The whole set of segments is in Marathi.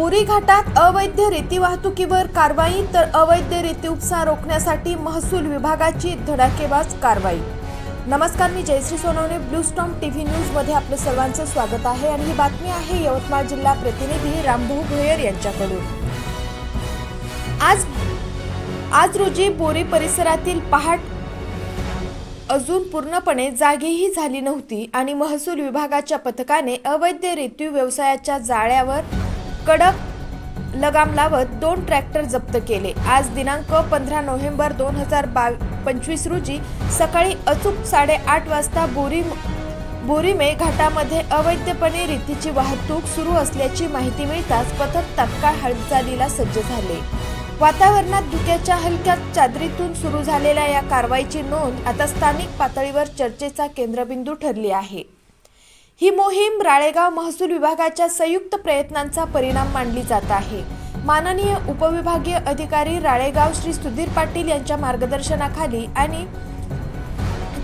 बोरी घाटात अवैध रेती वाहतुकीवर कारवाई तर अवैध रेती उपसा रोखण्यासाठी महसूल विभागाची धडाकेबाज कारवाई. नमस्कार मी Jayashree Sonawane Blue Storm TV न्यूजमध्ये आपलं सर्वांचं स्वागत आहे आणि ही बातमी आहे यवतमाळ जिल्हा प्रतिनिधी रामभाऊ भोयर यांच्याकडून. आज आज रोजी बोरी परिसरातील पहाट अजून पूर्णपणे जागीही झाली नव्हती आणि महसूल विभागाच्या पथकाने अवैध रेती व्यवसायाच्या जाळ्यावर कडक लगाम लावत दोन ट्रॅक्टर जप्त केले. आज दिनांक पंधरा नोव्हेंबर दोन हजार बाव पंचवीस रोजी सकाळी अचूक साडेआठ वाजता बोरी बोरीमे घाटामध्ये अवैधपणे रेतीची वाहतूक सुरू असल्याची माहिती मिळताच पथक तात्काळ हालचालीला सज्ज झाले. वातावरणात धुक्याच्या हलक्या चादरीतून सुरू झालेल्या या कारवाईची नोंद आता स्थानिक पातळीवर चर्चेचा केंद्रबिंदू ठरली आहे. ही मोहीम राळेगाव महसूल विभागाच्या संयुक्त प्रयत्नांचा परिणाम मानली जात आहे. माननीय उपविभागीय अधिकारी राळेगाव श्री सुधीर पाटील यांच्या मार्गदर्शनाखाली आणि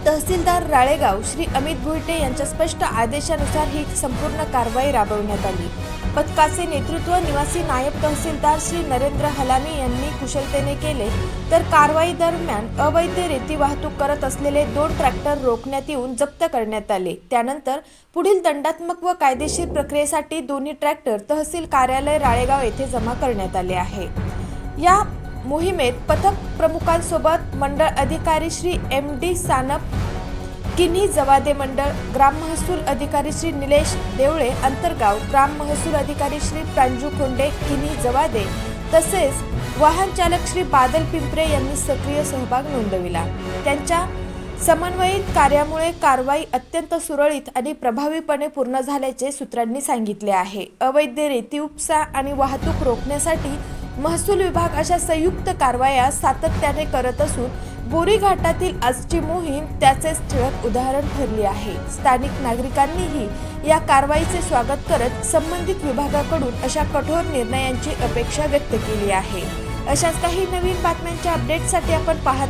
तहसीलदार राळेगाव श्री अमित भुईटे यांच्या स्पष्ट आदेशानुसार ही संपूर्ण कारवाई राबवण्यात आली. पथकाचे नेतृत्व निवासी नायब तहसीलदार श्री नरेंद्र हलामी यांनी कुशलतेने केले तर कारवाई दरम्यान अवैध रेती वाहतूक करत असलेले दोन ट्रॅक्टर रोखण्यात येऊन जप्त करण्यात आले. त्यानंतर पुढील दंडात्मक व कायदेशीर प्रक्रियेसाठी दोन्ही ट्रॅक्टर तहसील कार्यालय राळेगाव येथे जमा करण्यात आले आहे. या मोहिमेत पथक प्रमुखांसोबत मंडळ अधिकारी श्री एम डी सानप किन्ही जवादे मंडळ ग्राम महसूल अधिकारी श्री निलेश देवळे अंतरगाव ग्राम महसूल अधिकारी श्री प्रांजू खोंडे किन्ही जवादे तसेच वाहन चालक श्री बादल पिंपरे यांनी सक्रिय सहभाग नोंदविला. त्यांच्या समन्वयित कार्यामुळे कारवाई अत्यंत सुरळीत आणि प्रभावीपणे पूर्ण झाल्याचे सूत्रांनी सांगितले आहे. अवैध रेती उपसा आणि वाहतूक रोखण्यासाठी महसूल विभाग अशा संयुक्त कारवाया सातत्याने करत असून बोरी घाटातील आजची मोहीम त्याचेच ठळक उदाहरण ठरली आहे. स्थानिक नागरिकांनीही या कारवाईचे स्वागत करत संबंधित विभागाकडून अशा कठोर निर्णयांची अपेक्षा व्यक्त केली आहे. अशाच काही नवीन बातम्यांच्या अपडेटसाठी आपण पाहत